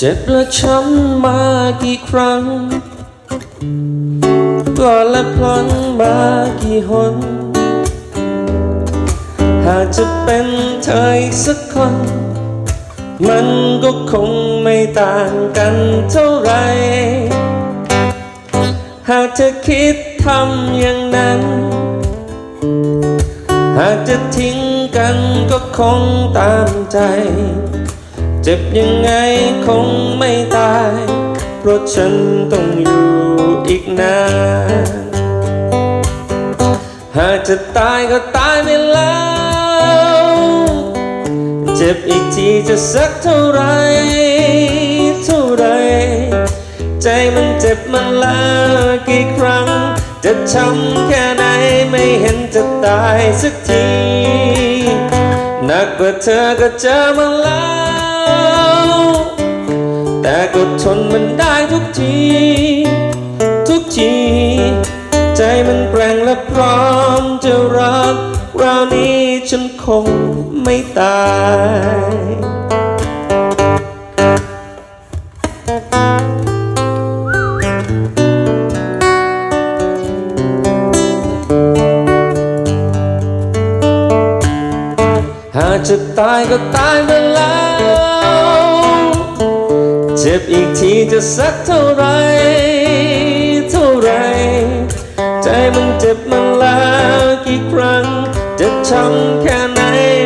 เจ็บและช้ำมากี่ครั้งกอและพลังมากี่หน หากจะเป็นเธออีกสักคน มันก็คงไม่ต่างกันเท่าไร หากเธอคิดทำอย่างนั้น หากจะทิ้งกันก็คงตามใจ เจ็บยังไงคงไม่ตาย เพราะฉันต้องอยู่อีกนาน หากจะตายก็ตายไปแล้ว เจ็บอีกทีจะสักเท่าไร เท่าไร ใจมันเจ็บมันล้วกี่ครั้ง จะช้ำแค่ไหนไม่เห็นจะตายสักทีหนักกว่าเธอก็เจอมาแล้ว แต่ก็ทนมันได้ทุกที ทุกที ใจมันแกร่งและพร้อมจะรับคราวนี้ฉันคงไม่ตายหากจะตายก็ตายไปแล้ว บอีกทีจะสักเท่าไร เท่าไร ใจมันเจ็บมันแล้วกี่ครั้ง จะช้ำแค่ไหน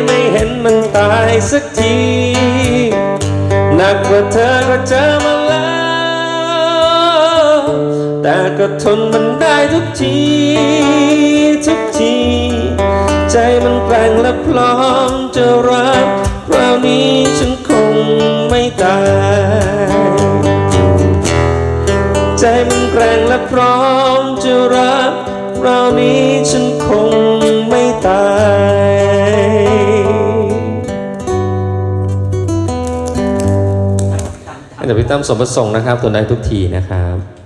ไม่เห็นมันตายสักที หนักกว่าเธอก็เจอมาแล้ว แต่ก็ทนมันได้ทุกที ทุกที ใจมันแกร่งและพร้อมจะรับคราวนี้ฉันคงไม่ตาย ใจมันแกร่งและพร้อมจะรับคราวนี้ฉันคงไม่ตายอันดับพี่ตั้มสมประสงค์นะครับตัวได้ทุกทีนะครับ